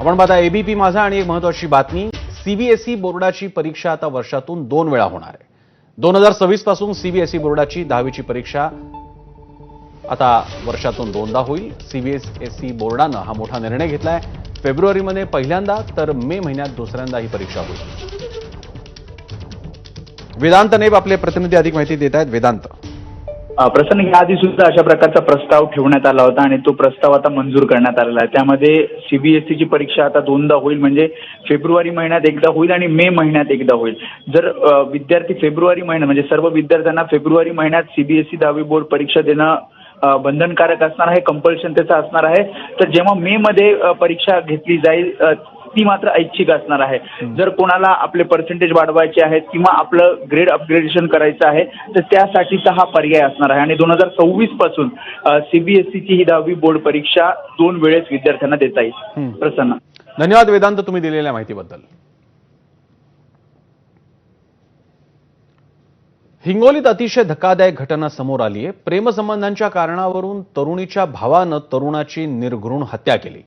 आपण पाहता एबीपी माझा आणि एक महत्वाची बातमी. सीबीएसई बोर्डाची परीक्षा आता वर्षातून दोन वेळा होणार आहे. दोन हजार सव्वीसपासून सीबीएसई बोर्डाची दहावीची परीक्षा आता वर्षातून दोनदा होईल. सीबीएसई बोर्डानं हा मोठा निर्णय घेतलाय. फेब्रुवारीमध्ये पहिल्यांदा तर मे महिन्यात दुसऱ्यांदा ही परीक्षा होईल. वेदांत नेब आपले प्रतिनिधी अधिक माहिती देत आहेत. वेदांत. प्रसन्न याआधी सुद्धा अशा प्रकारचा प्रस्ताव ठेवण्यात आला होता आणि तो प्रस्ताव आता मंजूर करण्यात आलेला आहे. त्यामध्ये सीबीएसईची परीक्षा आता दोनदा होईल म्हणजे फेब्रुवारी महिन्यात एकदा होईल आणि मे महिन्यात एकदा होईल. जर विद्यार्थी फेब्रुवारी महिन्यात म्हणजे सर्व विद्यार्थ्यांना फेब्रुवारी महिन्यात सीबीएसई दहावी बोर्ड परीक्षा देणं बंधनकारक असणार आहे कंपल्शन त्याचं असणार आहे. तर जेव्हा मे मध्ये परीक्षा घेतली जाईल ती मात्र ऐच्छिक असणार आहे. जर कोणाला आपले पर्सेंटेज वाढवायचे आहेत किंवा आपलं ग्रेड अपग्रेडेशन करायचं आहे तर त्यासाठीचा हा पर्याय असणार आहे. आणि दोन हजार सव्वीसपासून सीबीएसईची ही दहावी बोर्ड परीक्षा दोन वेळेस विद्यार्थ्यांना देता येईल. प्रसन्न. धन्यवाद वेदांत तुम्ही दिलेल्या माहितीबद्दल. हिंगोलीत अतिशय धक्कादायक घटना समोर आली आहे प्रेमसंबंधांच्या कारणावरून तरुणीच्या भावानं तरुणाची निर्घृण हत्या केली.